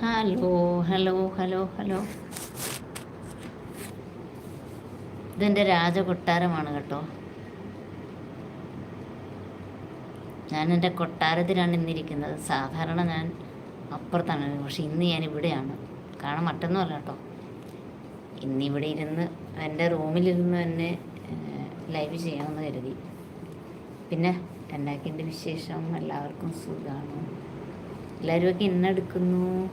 Hello hello hello hello ഇതെന്റെ രാജകൊട്ടാരമാണ് കേട്ടോ. ഞാൻ എന്റെ കൊട്ടാരത്തിലാണ് ഇന്നിരിക്കുന്നത്. സാധാരണ ഞാൻ അപ്പുറത്താണ് പക്ഷെ ഇന്ന് ഞാൻ ഇവിടെയാണ്. കാരണം മറ്റൊന്നുമല്ല കേട്ടോ. ഇന്നിവിടെ ഇരുന്ന് എന്റെ റൂമിലിരുന്ന് തന്നെ ലൈവ് ചെയ്യാമെന്ന് കരുതി. പിന്നെ എന്നാക്കിന്റെ വിശേഷം? എല്ലാവർക്കും സുഖമാണ് എല്ലാവരുമൊക്കെ ഇന്നെടുക്കുന്നു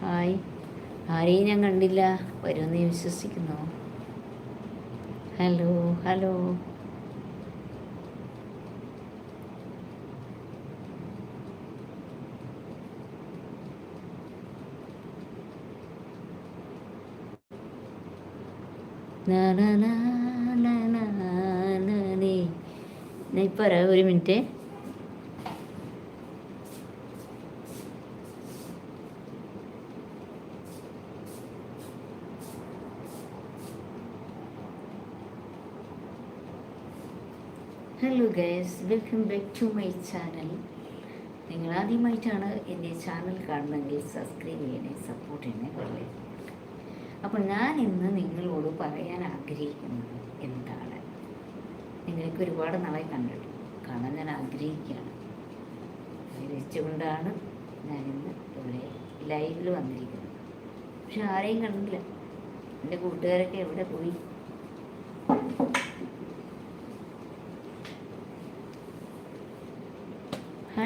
ഹായ്. ആരെയും ഞാൻ കണ്ടില്ല. വരുമെന്ന് ഞാൻ വിശ്വസിക്കുന്നു. Hello hello. ഇപ്പൊ ഒരു minute hello guys welcome back to my channel. നിങ്ങൾ ആദ്യമായിട്ടാണ് എന്റെ ചാനൽ കാണുന്നതെങ്കിൽ സബ്സ്ക്രൈബ് ചെയ്യണേ സപ്പോർട്ട് ചെയ്യണേ കൊള്ളേ അപ്പോൾ ഞാൻ ഇന്ന് നിങ്ങളോട് പറയാൻ ആഗ്രഹിക്കുന്നത് എന്താണ്? നിങ്ങൾക്ക് ഒരുപാട് നാളെ കണ്ടിട്ടു കാണാൻ ഞാൻ ആഗ്രഹിക്കുകയാണ്. ആഗ്രഹിച്ചുകൊണ്ടാണ് ഞാനിന്ന് ഇവിടെ ലൈവിൽ വന്നിരിക്കുന്നത്. പക്ഷെ ആരെയും കണ്ടില്ല എന്റെ കൂട്ടുകാരൊക്കെ എവിടെ പോയി?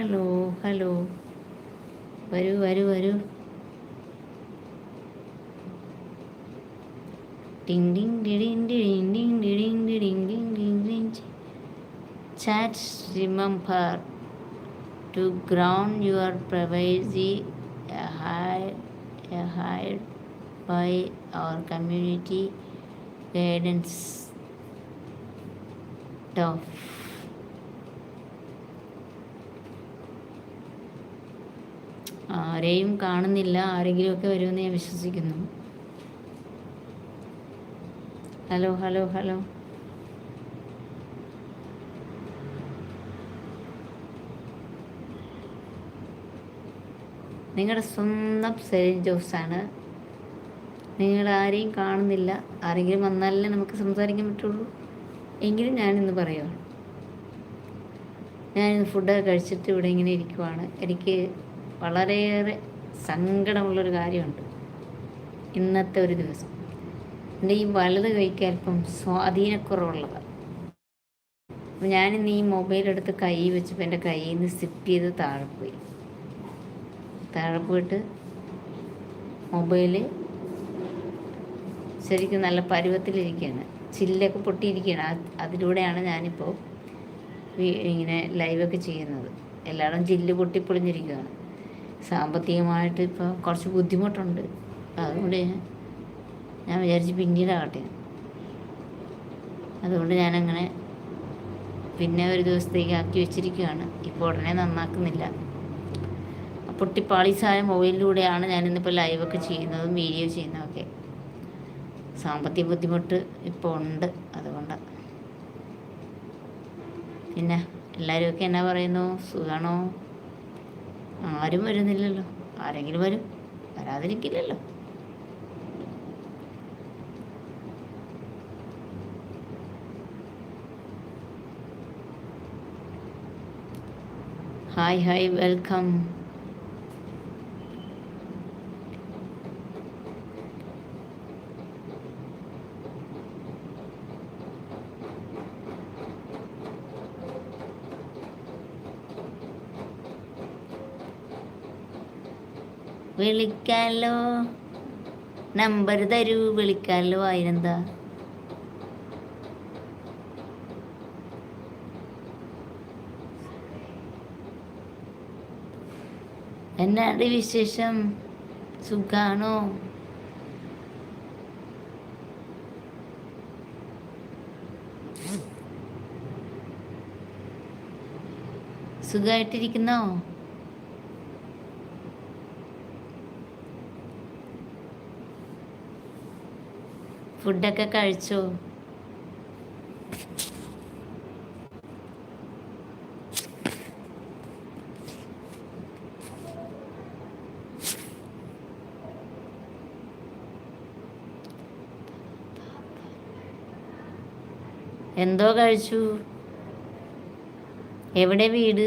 हेलो हलो वरू वरू वरू ding ding ding ding ding ding ding ding ding ding chat seem to ground your privacy high high by our community guidance tough ആരെയും കാണുന്നില്ല ആരെങ്കിലുമൊക്കെ വരുമെന്ന് ഞാൻ വിശ്വസിക്കുന്നു. Hello hello hello. നിങ്ങളുടെ സ്വന്തം സെലിൻ ജോസാണ്. നിങ്ങൾ ആരെയും കാണുന്നില്ല ആരെങ്കിലും വന്നാലല്ലേ നമുക്ക് സംസാരിക്കാൻ പറ്റുള്ളൂ. എങ്കിലും ഞാനിന്ന് പറയുവാണ് ഞാനിന്ന് ഫുഡൊക്കെ കഴിച്ചിട്ട് ഇവിടെ ഇങ്ങനെ ഇരിക്കുവാണ്. എനിക്ക് വളരെയേറെ സങ്കടമുള്ളൊരു കാര്യമുണ്ട്. ഇന്നത്തെ ഒരു ദിവസം. എന്റെ ഈ വലത് കൈക്ക് അല്പം സ്വാധീനക്കുറവുള്ളതാണ് ഞാനിന്ന് ഈ മൊബൈൽ എടുത്ത് കൈ വെച്ചപ്പോൾ എന്റെ കയ്യിൽ നിന്ന് സിപ്പ് ചെയ്ത് താഴെ പോയി. താഴെ പോയിട്ട് മൊബൈൽ ശരിക്കും നല്ല പരുവത്തിലിരിക്കുകയാണ്. ചില്ലൊക്കെ പൊട്ടിയിരിക്കുകയാണ്. അതിലൂടെയാണ് ഞാനിപ്പോൾ ഇങ്ങനെ ലൈവൊക്കെ ചെയ്യുന്നത്. എല്ലായിടും ചില്ല് പൊട്ടിപ്പൊളിഞ്ഞിരിക്കുകയാണ്. സാമ്പത്തികമായിട്ട് ഇപ്പോൾ കുറച്ച് ബുദ്ധിമുട്ടുണ്ട്. അതുകൊണ്ട് ഞാൻ വിചാരിച്ച് പിന്നീടാകട്ടെ. അതുകൊണ്ട് ഞാനങ്ങനെ പിന്നെ ഒരു ദിവസത്തേക്ക് ആക്കി വെച്ചിരിക്കുകയാണ്. ഇപ്പോൾ ഉടനെ നന്നാക്കുന്നില്ല. പൊട്ടിപ്പാളിസായ മൊബൈലിലൂടെയാണ് ഞാനിന്നിപ്പോൾ ലൈവൊക്കെ ചെയ്യുന്നതും വീഡിയോ ചെയ്യുന്നതൊക്കെ. സാമ്പത്തിക ബുദ്ധിമുട്ട് ഇപ്പോൾ ഉണ്ട്. അതുകൊണ്ട് പിന്നെ എല്ലാവരുമൊക്കെ എന്നാ പറയുന്നു? സുഖമാണോ ആരും വരുന്നില്ലല്ലോ. ആരെങ്കിലും വരും. വരാതിരിക്കില്ലല്ലോ. ഹായ് ഹായ് വെൽക്കം വിളിക്കാലോ? നമ്പർ തരൂ വിളിക്കാലോ. ആയിരെന്താ എന്നാണ്ട് വിശേഷം? സുഖാണോ? സുഖമായിട്ടിരിക്കുന്നോ ഫുഡൊക്കെ കഴിച്ചു? എന്തോ കഴിച്ചു? എവിടെ വീട്?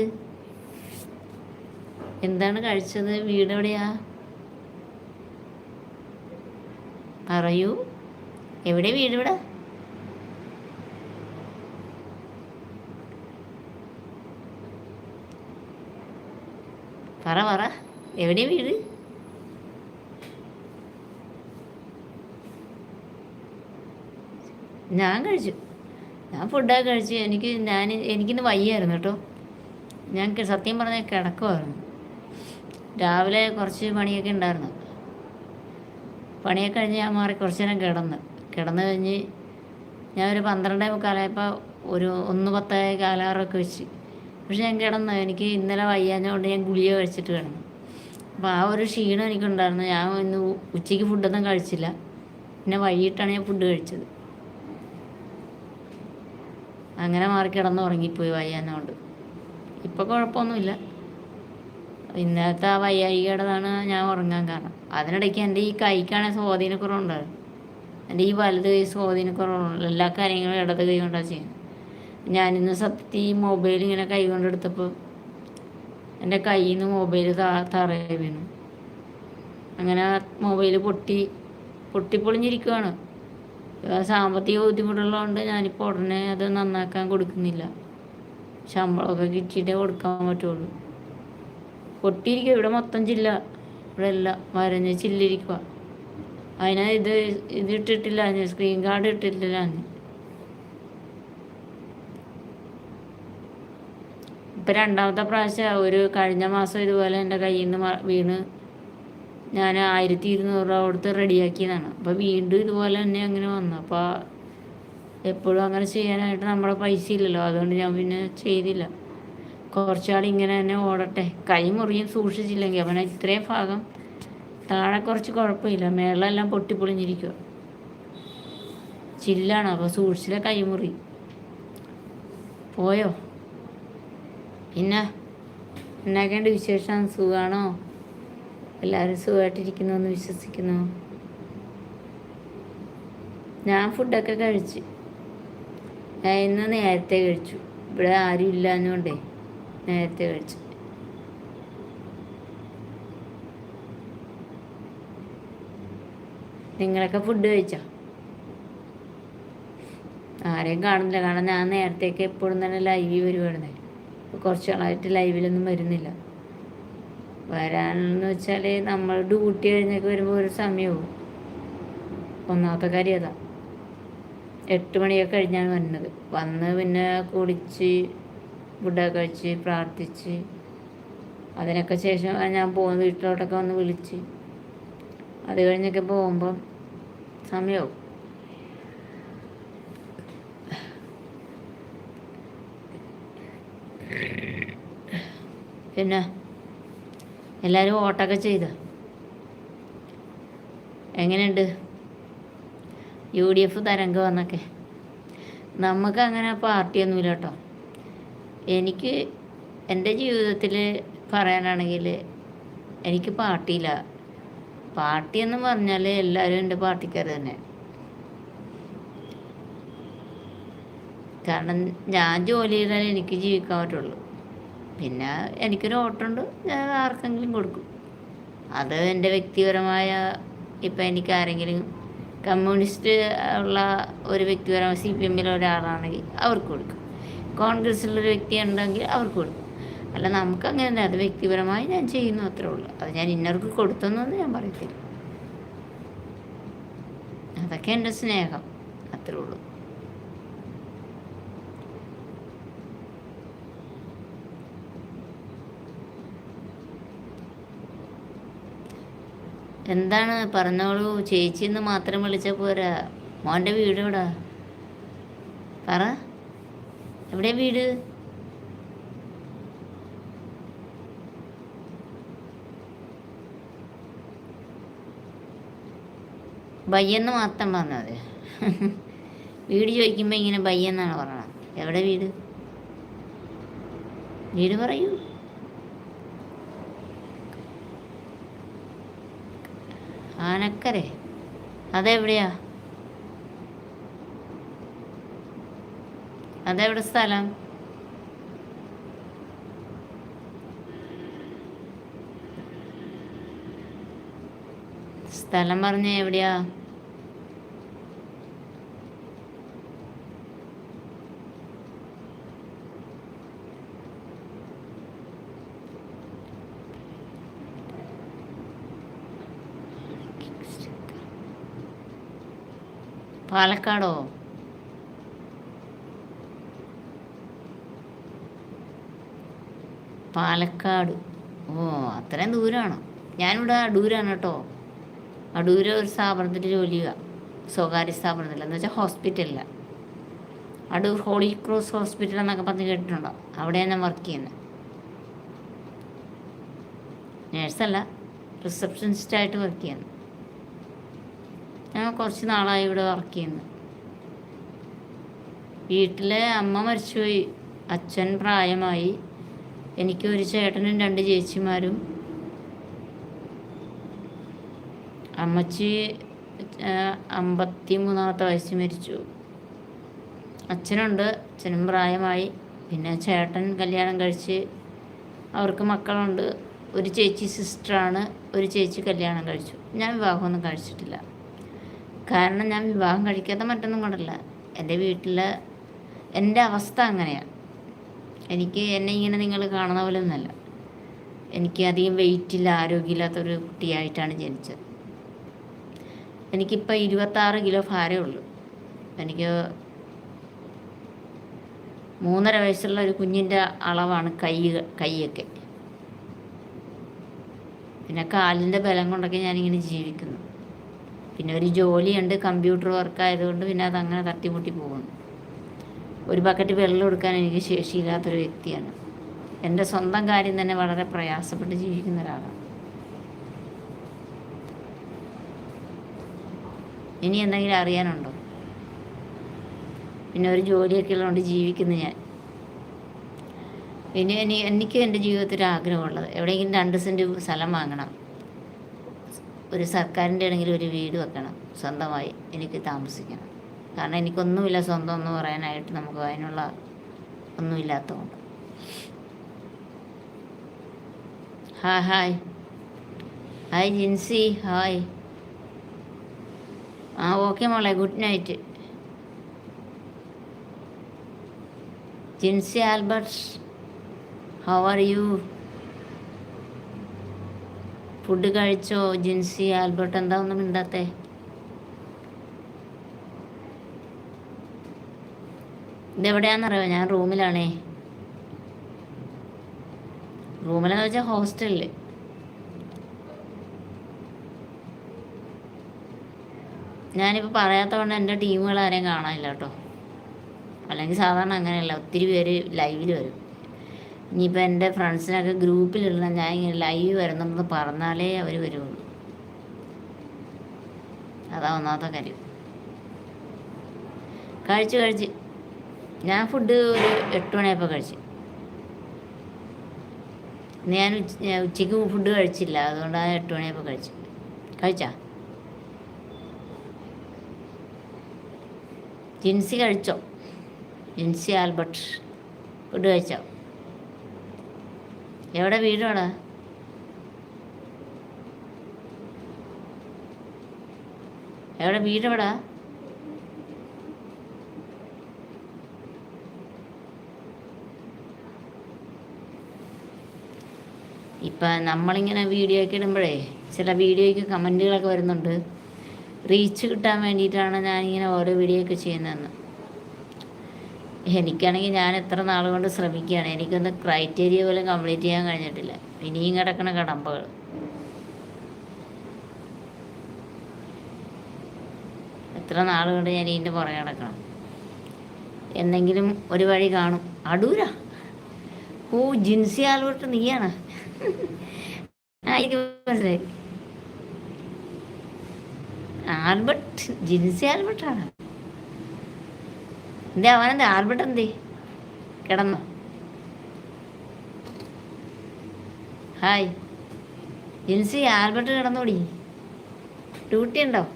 എന്താണ് കഴിച്ചത്? വീട് എവിടെയാ പറയൂ. എവിടെ വീട് ഇവിടെ? പറ പറ. എവിടെ വീട്? ഞാൻ കഴിച്ചു. ഞാൻ ഫുഡൊക്കെ കഴിച്ചു. എനിക്ക് ഞാൻ എനിക്കിന്ന് വയ്യായിരുന്നു കേട്ടോ. ഞാൻ സത്യം പറഞ്ഞ കിടക്കുമായിരുന്നു രാവിലെ കുറച്ച് പണിയൊക്കെ ഉണ്ടായിരുന്നു. പണിയൊക്കെ കഴിഞ്ഞ് ഞാൻ മാറി കുറച്ച് നേരം കിടന്ന്. കിടന്ന് കഴിഞ്ഞ് ഞാൻ ഒരു പന്ത്രണ്ടേ മുക്കാലായപ്പോൾ ഒരു ഒന്ന് പത്തായ കാലാറൊക്കെ വെച്ച്. പക്ഷെ ഞാൻ കിടന്നു എനിക്ക് ഇന്നലെ വയ്യാഞ്ഞതുകൊണ്ട് ഞാൻ ഗുളിക കഴിച്ചിട്ട് കിടന്നു. അപ്പോൾ ആ ഒരു ക്ഷീണം എനിക്കുണ്ടായിരുന്നു. ഞാൻ ഇന്ന് ഉച്ചയ്ക്ക് ഫുഡൊന്നും കഴിച്ചില്ല. പിന്നെ വൈകിട്ടാണ് ഞാൻ ഫുഡ് കഴിച്ചത്. അങ്ങനെ മാറി കിടന്ന് ഉറങ്ങിപ്പോയി വയ്യാഞ്ഞതുകൊണ്ട്. ഇപ്പോൾ കുഴപ്പമൊന്നുമില്ല. ഇന്നത്തെ ആ വയ്യായികയുടേതാണ് ഞാൻ ഉറങ്ങാൻ കാരണം. അതിനിടയ്ക്ക് എന്റെ ഈ കൈക്കാണെങ്കിൽ സ്വാധീനക്കുറവുണ്ടായിരുന്നു. എന്റെ ഈ വലത് കൈ സ്വാധീനക്കുറവുള്ള എല്ലാ കാര്യങ്ങളും ഇടത് കൈ കൊണ്ടാണ് ചെയ്യുന്നത്. ഞാനിന്ന് സത്യം ഈ മൊബൈൽ ഇങ്ങനെ കൈ കൊണ്ടെടുത്തപ്പോൾ എന്റെ കയ്യിൽ നിന്ന് മൊബൈൽ താ വീണു അങ്ങനെ മൊബൈൽ പൊട്ടി പൊട്ടിപ്പൊളിഞ്ഞിരിക്കുകയാണ് സാമ്പത്തിക ബുദ്ധിമുട്ടുള്ളതുകൊണ്ട് ഞാനിപ്പോൾ ഉടനെ അത് നന്നാക്കാൻ കൊടുക്കുന്നില്ല. ശമ്പളമൊക്കെ കിട്ടിയിട്ടേ കൊടുക്കാൻ പറ്റുള്ളൂ. പൊട്ടിയിരിക്കുക ഇവിടെ മൊത്തം ചില്ല. ഇവിടെ എല്ലാം വരഞ്ഞ് ചില്ലിരിക്കുക അതിനാ ഇത് ഇത് ഇട്ടിട്ടില്ല ഞാൻ സ്ക്രീൻ ഗാർഡ് ഇട്ടിട്ടില്ല ഇപ്പം രണ്ടാമത്തെ പ്രാവശ്യം ഒരു കഴിഞ്ഞ മാസം ഇതുപോലെ എന്റെ കയ്യിൽ നിന്ന് വീണ് ഞാൻ ആയിരത്തി ഇരുന്നൂറ് രൂപ കൊടുത്ത് റെഡിയാക്കിയതാണ്. അപ്പോൾ വീണ്ടും ഇതുപോലെ തന്നെ അങ്ങനെ വന്നു. അപ്പോൾ എപ്പോഴും അങ്ങനെ ചെയ്യാനായിട്ട് നമ്മുടെ പൈസ ഇല്ലല്ലോ. അതുകൊണ്ട് ഞാൻ പിന്നെ ചെയ്തില്ല. കുറച്ചാൾ ഇങ്ങനെ തന്നെ ഓടട്ടെ. കൈ മുറിയും സൂക്ഷിച്ചില്ലെങ്കിൽ അവനെ ഇത്രയും ഭാഗം താഴെ കുറച്ച് കുഴപ്പമില്ല. മേളെല്ലാം പൊട്ടിപ്പൊളിഞ്ഞിരിക്കുക ചില്ലാണ്. അപ്പോൾ സൂക്ഷിച്ചില്ല കൈമുറി പോയോ? പിന്നെ? എന്നാക്കേണ്ട വിശേഷം. സുഖമാണോ എല്ലാവരും സുഖമായിട്ടിരിക്കുന്നു എന്ന് വിശ്വസിക്കുന്നു. ഞാൻ ഫുഡൊക്കെ കഴിച്ചു. ഞാൻ ഇന്ന് നേരത്തെ കഴിച്ചു. ഇവിടെ ആരും ഇല്ലാഞ്ഞോണ്ടേ. നേരത്തെ കഴിച്ചു. നിങ്ങളൊക്കെ ഫുഡ് കഴിച്ചോ? ആരെയും കാണുന്നില്ല. കാരണം ഞാൻ നേരത്തേക്ക് എപ്പോഴും തന്നെ ലൈവിൽ വരുവായിരുന്നേ. ഇപ്പോൾ കുറച്ച് നാളായിട്ട് ലൈവിലൊന്നും വരുന്നില്ല. വരാനെന്ന് വെച്ചാൽ നമ്മൾ ഡ്യൂട്ടി കഴിഞ്ഞൊക്കെ വരുമ്പോൾ ഒരു സമയവും. ഒന്നാമത്തെ കാര്യം അതാ. എട്ട് മണിയൊക്കെ കഴിഞ്ഞാണ് വന്നത് വന്ന് പിന്നെ കുടിച്ച് ഫുഡൊക്കെ കഴിച്ച് പ്രാർത്ഥിച്ച് അതിനൊക്കെ ശേഷം ഞാൻ പോകുന്ന വീട്ടിലോട്ടൊക്കെ വന്ന് വിളിച്ച്. അത് കഴിഞ്ഞൊക്കെ പോകുമ്പം സമയവും. പിന്നെ എല്ലാവരും ഓട്ടൊക്കെ ചെയ്ത? എങ്ങനെയുണ്ട്? യു ഡി എഫ് തരംഗം വന്നൊക്കെ. നമുക്ക് അങ്ങനെ പാർട്ടിയൊന്നുമില്ല കേട്ടോ. എനിക്ക് എന്റെ ജീവിതത്തിൽ പറയാനാണെങ്കിൽ എനിക്ക് പാർട്ടിയില്ല. പാർട്ടി എന്ന് പറഞ്ഞാൽ എല്ലാവരും എന്റെ പാർട്ടിക്കാർ തന്നെ. കാരണം ഞാൻ ജോലി ചെയ്താലേ എനിക്ക് ജീവിക്കാൻ പറ്റുള്ളൂ. പിന്നെ എനിക്കൊരു ഓട്ടമുണ്ട് ഞാൻ ആർക്കെങ്കിലും കൊടുക്കും. അത് എന്റെ വ്യക്തിപരമായ ഇപ്പം എനിക്ക് ആരെങ്കിലും കമ്മ്യൂണിസ്റ്റ് ഉള്ള ഒരു വ്യക്തിപരമായ സി പി എമ്മിലെ ഒരാളാണെങ്കിൽ അവർക്ക് കൊടുക്കും. കോൺഗ്രസ്സിലൊരു വ്യക്തി ഉണ്ടെങ്കിൽ അവർക്ക് കൊടുക്കും. അല്ല നമുക്ക് അങ്ങനെ അത് വ്യക്തിപരമായി ഞാൻ ചെയ്യുന്നു അത്രേ ഉള്ളൂ. അത് ഞാൻ ഇന്നർക്ക് കൊടുത്തെന്നൊന്നും ഞാൻ പറയത്തില്ല. അതൊക്കെ എന്റെ സ്നേഹം അത്രേ ഉള്ളൂ. എന്താണ്? പറഞ്ഞോളൂ. ചേച്ചി എന്ന് മാത്രം വിളിച്ച പോരാ. മോന്റെ വീട് എവിടാ പറ. എവിടെ വീട്? ബയ്യെന്ന് മാത്രം പറഞ്ഞത് വീട് ചോദിക്കുമ്പോൾ ഇങ്ങനെ ബയ്യെന്നാണ് പറയണം എവിടെ വീട്? വീട് പറയൂ. ആനക്കരെ. അതെവിടെയാ? അതെവിടെ സ്ഥലം? സ്ഥലം പറഞ്ഞ എവിടെയാ? പാലക്കാടോ? പാലക്കാട്. ഓ അത്രയും ദൂരമാണ് ഞാനിവിടെ അടൂരാണ് കേട്ടോ. അടൂര് ഒരു സ്ഥാപനത്തിൽ ജോലി സ്വകാര്യ സ്ഥാപനത്തിൽ എന്ന് വെച്ചാൽ ഹോസ്പിറ്റലില്ല അടൂർ ഹോളി ക്രോസ് ഹോസ്പിറ്റൽ എന്നൊക്കെ പറഞ്ഞ് കേട്ടിട്ടുണ്ടോ? അവിടെയാണ് ഞാൻ വർക്ക് ചെയ്യുന്നത് നേഴ്സല്ല റിസപ്ഷനിസ്റ്റായിട്ട് വർക്ക് ചെയ്യുന്നു. ഞാൻ കുറച്ച് നാളായി ഇവിടെ വർക്ക് ചെയ്യുന്നു. വീട്ടിലെ അമ്മ മരിച്ചുപോയി. അച്ഛൻ പ്രായമായി. എനിക്ക് ഒരു ചേട്ടനും രണ്ട് ചേച്ചിമാരും. അമ്മച്ചി അമ്പത്തി മൂന്നാമത്തെ വയസ്സിൽ മരിച്ചു. അച്ഛനുണ്ട്. അച്ഛനും പ്രായമായി. പിന്നെ ചേട്ടൻ കല്യാണം കഴിച്ച് അവർക്ക് മക്കളുണ്ട്. ഒരു ചേച്ചി സിസ്റ്ററാണ് ഒരു ചേച്ചി കല്യാണം കഴിച്ചു. ഞാൻ വിവാഹമൊന്നും കഴിച്ചിട്ടില്ല. കാരണം ഞാൻ വിവാഹം കഴിക്കാത്ത മറ്റൊന്നും കൊണ്ടല്ല. എന്റെ വീട്ടിൽ എന്റെ അവസ്ഥ അങ്ങനെയാണ് എനിക്ക് എന്നെ ഇങ്ങനെ നിങ്ങൾ കാണുന്ന പോലെ ഒന്നല്ല എനിക്ക് അധികം വെയിറ്റില്ല ആരോഗ്യമില്ലാത്തൊരു കുട്ടിയായിട്ടാണ് ജനിച്ചത്. എനിക്കിപ്പോൾ ഇരുപത്താറ് കിലോ ഭാരമേ ഉള്ളൂ. എനിക്ക് മൂന്നര വയസ്സുള്ള ഒരു കുഞ്ഞിന്റെ അളവാണ് കൈ കൈയൊക്കെ. പിന്നെ കാലിന്റെ ബലം കൊണ്ടൊക്കെ ഞാനിങ്ങനെ ജീവിക്കുന്നു. പിന്നെ ഒരു ജോലിയുണ്ട് കമ്പ്യൂട്ടർ വർക്ക് ആയതുകൊണ്ട് പിന്നെ അതങ്ങനെ തട്ടിമുട്ടി പോകുന്നു. ഒരു ബക്കറ്റ് വെള്ളം എടുക്കാൻ എനിക്ക് ശേഷിയില്ലാത്തൊരു വ്യക്തിയാണ്. എന്റെ സ്വന്തം കാര്യം തന്നെ വളരെ പ്രയാസപ്പെട്ട് ജീവിക്കുന്ന ഒരാളാണ്. ഇനി എന്തെങ്കിലും അറിയാനുണ്ടോ? പിന്നെ ഒരു ജോലിയൊക്കെ ഉള്ളതുകൊണ്ട് ജീവിക്കുന്നു ഞാൻ. ഇനി എനിക്ക് എന്റെ ജീവിതത്തിൽ ആഗ്രഹമുള്ളത് എവിടെയെങ്കിലും രണ്ട് സെന്റ് സ്ഥലം വാങ്ങണം. ഒരു സർക്കാരിന്റെ ആണെങ്കിൽ ഒരു വീട് വെക്കണം സ്വന്തമായി എനിക്ക് താമസിക്കണം. കാരണം എനിക്കൊന്നുമില്ല സ്വന്തം എന്ന് പറയാനായിട്ട് നമുക്ക് അതിനുള്ള ഒന്നുമില്ലാത്തതുകൊണ്ട്. Hi hi. Hi Jincy. Hi. ആ ഓക്കെ മോളെ. Good night. Jincy Albert's how are you? Food കഴിച്ചോ? ജിൻസി ആൽബർട്ട് എന്താ ഒന്നും മിണ്ടാത്തേ? ഇതെവിടെയാണെന്നറിയോ? ഞാൻ റൂമിലാണേ. റൂമിലെന്ന് വെച്ചാൽ ഹോസ്റ്റലിൽ. ഞാനിപ്പോൾ പറയാത്തതുകൊണ്ട് എന്റെ ടീമുകൾ ആരെയും കാണാനില്ല കേട്ടോ. അല്ലെങ്കിൽ സാധാരണ അങ്ങനെയല്ല. ഒത്തിരി പേര് ലൈവിൽ വരും. ഇനിയിപ്പോൾ എന്റെ ഫ്രണ്ട്സിനൊക്കെ ഗ്രൂപ്പിലുള്ള ഞാൻ ഇങ്ങനെ ലൈവ് വരുന്നെന്ന് പറഞ്ഞാലേ അവർ വരുള്ളൂ. അതാ ഒന്നാമത്തെ കാര്യം. കഴിച്ച് കഴിച്ച്. ഞാൻ ഫുഡ് ഒരു എട്ട് മണിയായപ്പോൾ കഴിച്ചു. ഞാൻ ഉച്ചയ്ക്ക് ഫുഡ് കഴിച്ചില്ല. അതുകൊണ്ട് ആ എട്ട് മണിയായപ്പോൾ കഴിച്ചു. കഴിച്ചാ? ജിൻസി കഴിച്ചോ? ജിൻസി ആൽബർട്ട്. ഫുഡ് കഴിച്ചോ? എവിടെ വീടാണ്? എവിടെ വീട് എവിടാ ഇപ്പം നമ്മളിങ്ങനെ വീഡിയോ ഒക്കെ ഇടുമ്പോഴേ ചില വീഡിയോയ്ക്ക് കമന്റുകളൊക്കെ വരുന്നുണ്ട്. റീച്ച് കിട്ടാൻ വേണ്ടിയിട്ടാണ് ഞാനിങ്ങനെ ഓരോ വീഡിയോ ഒക്കെ ചെയ്യുന്നതെന്ന്. എനിക്കാണെങ്കിൽ ഞാൻ എത്ര നാൾ കൊണ്ട് ശ്രമിക്കുകയാണ്. എനിക്കൊന്ന് ക്രൈറ്റീരിയ പോലും കംപ്ലീറ്റ് ചെയ്യാൻ കഴിഞ്ഞിട്ടില്ല. ഇനിയും കിടക്കണ കടമ്പകൾ. എത്ര നാൾ കൊണ്ട് ഞാൻ ഇതിന്റെ പുറകെ കിടക്കണം? എന്തെങ്കിലും ഒരു വഴി കാണും. അടൂരാ. ഓ ജിൻസി ആൽബർട്ട് നീയാണ്. മനസ്സിലായി. ആൽബർട്ട് ജിൻസി ആൽബർട്ടാണ്. എന്റെ അവനെന്ത് ആൽബർട്ട് എന്തേ? കിടന്നു. ഹായ്. ജിൻസി ആൽബർട്ട് കിടന്നോടി. ഡ്യൂട്ടി ഉണ്ടോ?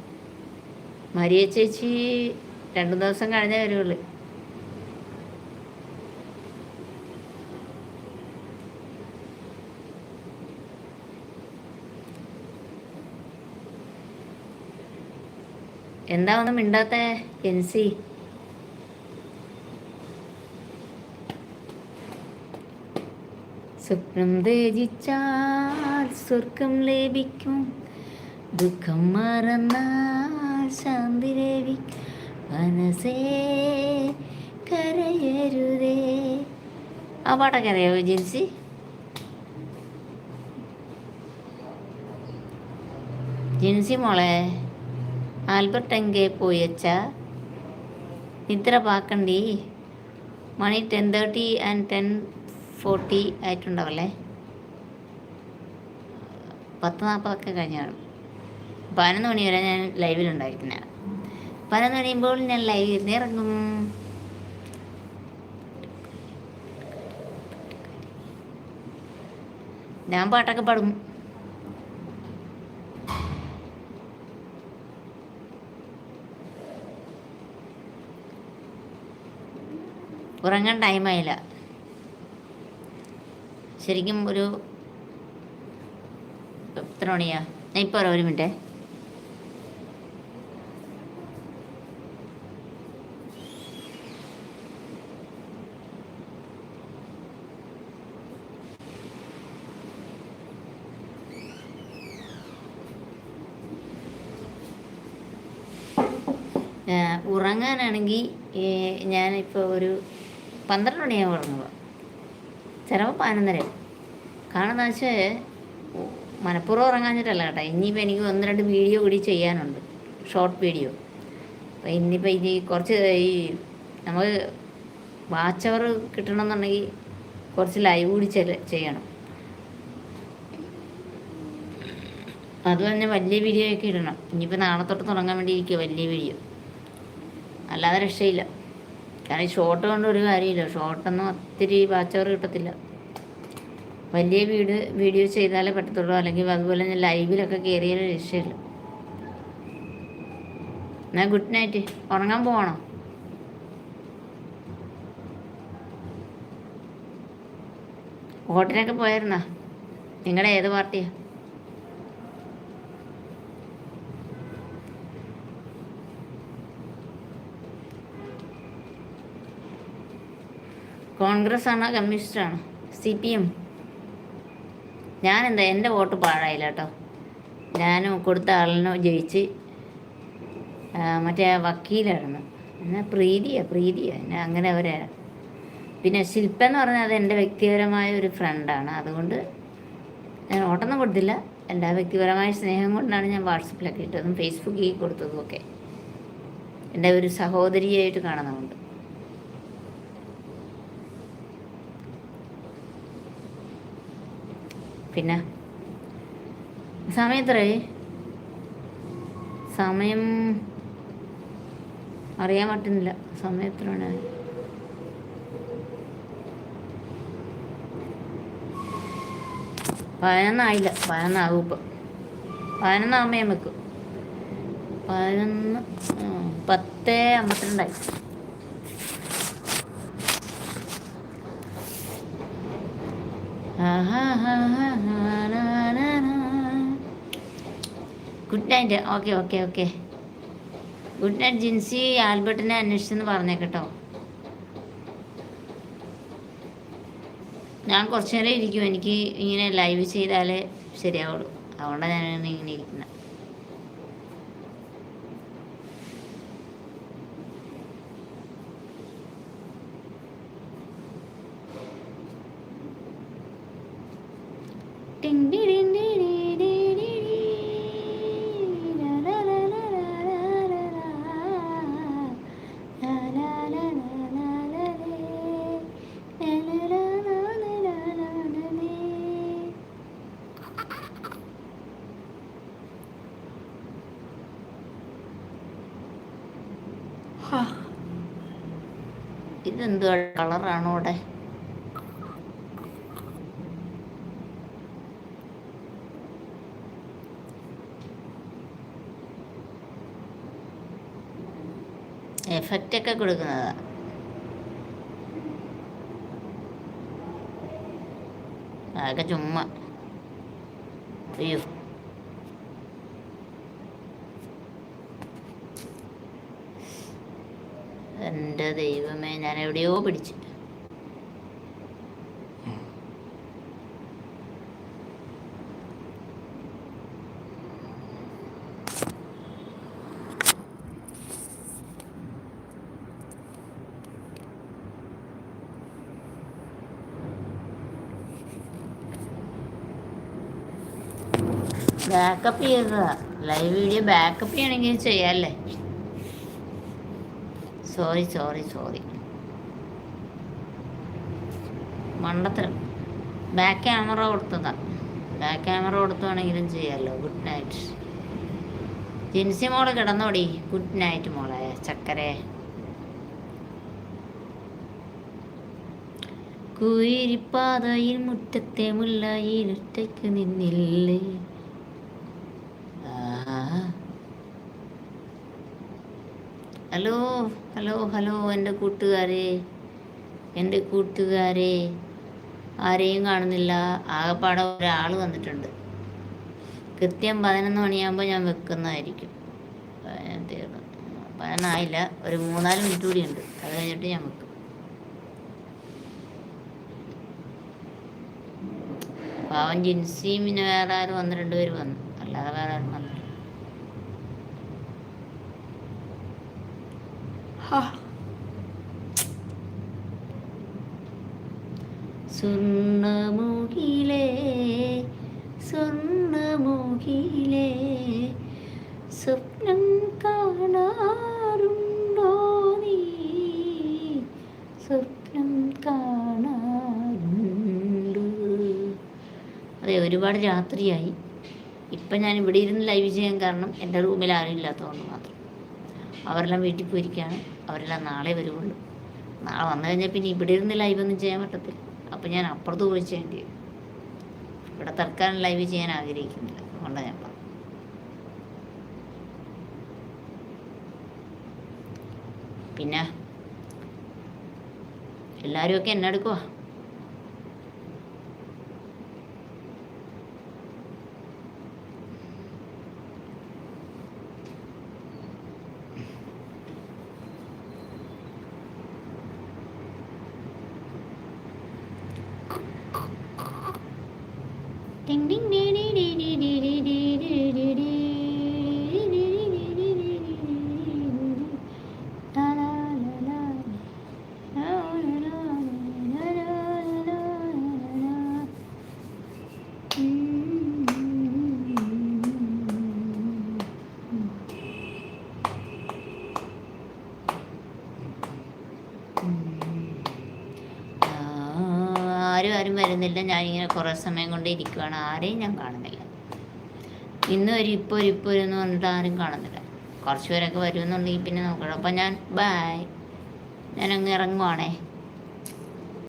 മരിയ ചേച്ചി രണ്ടു ദിവസം കഴിഞ്ഞേ വരുള്ളൂ എന്താ ഒന്നും മിണ്ടാത്ത എൻസി സ്വപ്നം രചിച്ചാൽ സ്വർഗം ലഭിക്കും. ദുഃഖം മറന്നാൽ ശാന്തി ലഭിക്കും. മനസ്സേ കരയരുതേ. ആ പാട്ടൊക്കെ അറിയാവോ ജിൻസി ജിൻസി മോളെ ആൽബർട്ട് എങ്കെ പോയച്ച നിദ്ര പാക്കണ്ടി. മണി ten thirty and ten forty ആയിട്ടുണ്ടാവല്ലേ? പത്ത് നാൽപ്പതൊക്കെ കഴിഞ്ഞാണ്. പതിനൊന്ന് മണി വരെ ഞാൻ ലൈവിലുണ്ടായിരിക്കുന്ന പതിനൊന്ന് കഴിയുമ്പോൾ ഞാൻ ലൈവിൽ നിന്ന് ഇറങ്ങും. ഞാൻ പാട്ടൊക്കെ പാടും. ഉറങ്ങാൻ ടൈമായില്ല ശരിക്കും ഒരു എത്ര മണിയാ? ഇപ്പോൾ ഒരു മിനിറ്റേ. ഉറങ്ങാനാണെങ്കിൽ ഞാനിപ്പോൾ ഒരു പന്ത്രണ്ട് മണിയാകും ഉറങ്ങുക ചിലപ്പോൾ പതിനൊന്നര കാരണം വെച്ചാൽ മനഃപൂർവം ഉറങ്ങാഞ്ഞിട്ടല്ല കേട്ടോ. ഇനിയിപ്പോൾ എനിക്ക് ഒന്ന് രണ്ട് വീഡിയോ കൂടി ചെയ്യാനുണ്ട്. ഷോർട്ട് വീഡിയോ അപ്പോൾ ഇനിയിപ്പോൾ ഇനി കുറച്ച് ഈ നമ്മൾ വാച്ച് അവർ കിട്ടണമെന്നുണ്ടെങ്കിൽ കുറച്ച് ലൈവ് കൂടി ചെയ്യണം. അത് തന്നെ വലിയ വീഡിയോ ഒക്കെ ഇടണം. ഇനിയിപ്പോൾ നാളെ തൊട്ട് തുടങ്ങാൻ വേണ്ടി ഇരിക്കുക വലിയ വീഡിയോ അല്ലാതെ രക്ഷയില്ല. കാരണം ഷോർട്ട് കൊണ്ട് ഒരു കാര്യമില്ല. ഷോർട്ടൊന്നും ഒത്തിരി വാച്ചവർ കിട്ടത്തില്ല. വലിയ വീട് വീഡിയോ ചെയ്താലേ പറ്റത്തുള്ളൂ. അല്ലെങ്കിൽ അതുപോലെ ഞാൻ ലൈവിലൊക്കെ കയറിയാലും രക്ഷയില്ല. എന്നാൽ ഗുഡ് നൈറ്റ് ഉറങ്ങാൻ പോകണോ ഹോട്ടലൊക്കെ പോയിരുന്നോ നിങ്ങളുടെ ഏത് പാർട്ടിയാണ് കോൺഗ്രസ് ആണോ കമ്മ്യൂണിസ്റ്റ് ആണോ സി പി എം ഞാനെന്താ എന്റെ വോട്ട് പാഴായില്ല കേട്ടോ. ഞാനും കൊടുത്ത ആളിനോ ജയിച്ച് മറ്റേ വക്കീലായിരുന്നു. എന്നാൽ പ്രീതിയാ പ്രീതിയാ. എന്നെ അങ്ങനെ അവരെ. പിന്നെ ശില്പ എന്ന് പറഞ്ഞാൽ അത് എന്റെ വ്യക്തിപരമായ ഒരു ഫ്രണ്ടാണ്. അതുകൊണ്ട് ഞാൻ ഓട്ടൊന്നും കൊടുത്തില്ല. എന്റെ വ്യക്തിപരമായ സ്നേഹം കൊണ്ടാണ് ഞാൻ വാട്സപ്പിലൊക്കെ ഇട്ടതും ഫേസ്ബുക്കിൽ കൊടുത്തതും ഒക്കെ. എന്റെ ഒരു സഹോദരിയായിട്ട് കാണുന്നതുകൊണ്ട്. പിന്നെ സമയം എത്രയായി സമയം അറിയാൻ പറ്റുന്നില്ല. സമയം എത്ര പതിനൊന്നായില്ല. പതിനൊന്നാകും ഇപ്പം. പതിനൊന്നാകുമ്പോൾ ഞാൻ വെക്കും. പതിനൊന്ന് പത്ത് അമ്പത്തിരണ്ടായി. Good night okay okay okay good night Jincy ആൽബർട്ടിനെ അന്വേഷിച്ചെന്ന് പറഞ്ഞേക്കട്ടോ ഞാൻ കുറച്ചു നേരം ഇരിക്കും. എനിക്ക് ഇങ്ങനെ ലൈവ് ചെയ്താലേ ശരിയാവുള്ളൂ. അതുകൊണ്ടാണ് ഞാൻ ഇങ്ങനെ ഇരിക്കുന്നത് ഇതെന്തുവാ കളറാണോ അവിടെ? എഫക്റ്റ് ഒക്കെ കൊടുക്കുന്നതാ. ആകെ ചുമ്മാ. അയ്യോ. എന്റെ ദൈവമേ ഞാൻ എവിടെയോ പിടിച്ചു. ബാക്കപ്പ് ചെയ്തതാ. ലൈവ് വീഡിയോ ബാക്കപ്പ് ചെയ്യണമെങ്കിൽ ചെയ്യാല്ലേ സോറി സോറി സോറി മണ്ടത്തരം. ബാക്ക് ക്യാമറ കൊടുത്തതാ. ബാക്ക് ക്യാമറ കൊടുത്തുവാണെങ്കിലും ചെയ്യാമല്ലോ ഗുഡ് നൈറ്റ് ജിൻസി മോൾ കിടന്നോടി. ഗുഡ് നൈറ്റ് മോളെ ചക്കരെ. കുയിരിപ്പാതയിൽ മുറ്റത്തെ മുല്ലയിൽ ഒറ്റയ്ക്ക് നിന്നില്ലേ. ഹലോ ഹലോ ഹലോ എന്റെ കൂട്ടുകാരെ. എന്റെ കൂട്ടുകാരെ. ആരെയും കാണുന്നില്ല. ആകെപ്പാടെ ഒരാൾ വന്നിട്ടുണ്ട്. കൃത്യം പതിനൊന്ന് മണിയാകുമ്പോൾ ഞാൻ വെക്കുന്നതായിരിക്കും. തീർന്നു. പതിനൊന്നായില്ല. ഒരു മൂന്നാൽ മിനിറ്റ് കൂടി ഉണ്ട്. അത് കഴിഞ്ഞിട്ട് ഞാൻ വെക്കും. പാവൻ ജിൻസിയും പിന്നെ വേറെ ആരും വന്ന് രണ്ടുപേരും വന്നു. അല്ലാതെ വേറെ ആരും വന്നില്ല സ്വർണമുഖിലേ സ്വർണമുഖിലേ സ്വപ്നം കാണാറുണ്ടോ നീ? സ്വപ്നം കാണാറുണ്ട്. അതെ ഒരുപാട് രാത്രിയായി. ഇപ്പം ഞാൻ ഇവിടെ ഇരുന്ന് ലൈവ് ചെയ്യാൻ കാരണം എന്റെ റൂമിൽ ആരും ഇല്ലാത്തതുകൊണ്ട് മാത്രം. അവരെല്ലാം വീട്ടിൽ പോയിരിക്കുകയാണ്. അവരെല്ലാം നാളെ വരുള്ളൂ നാളെ വന്നു കഴിഞ്ഞാൽ പിന്നെ ഇവിടെ ഇരുന്ന് ലൈവ് ഒന്നും ചെയ്യാൻ പറ്റത്തില്ല. അപ്പം ഞാൻ അപ്പുറത്ത് പോയി ചെയ്യേണ്ടി വരും ഇവിടെ തൽക്കാലം ലൈവ് ചെയ്യാൻ ആഗ്രഹിക്കുന്നില്ല. അതുകൊണ്ടാണ് ഞാൻ പറഞ്ഞു പിന്നെ? എല്ലാവരും ഒക്കെ എന്നെ എടുക്കുവാ? 叮叮 ഇങ്ങനെ ഞാനിങ്ങനെ കുറേ സമയം കൊണ്ട് ഇരിക്കുവാണ്. ആരെയും ഞാൻ കാണുന്നില്ല. ഇന്ന് ഒരു ഇപ്പോൾ ഒരു ഇപ്പോൾ ഒരു എന്ന് പറഞ്ഞിട്ട് ആരും കാണുന്നില്ല. കുറച്ച് പേരൊക്കെ വരുമെന്നുണ്ടെങ്കിൽ പിന്നെ നോക്കണം. അപ്പം ഞാൻ ബായ് ഞാൻ അങ്ങ് ഇറങ്ങുവാണേ.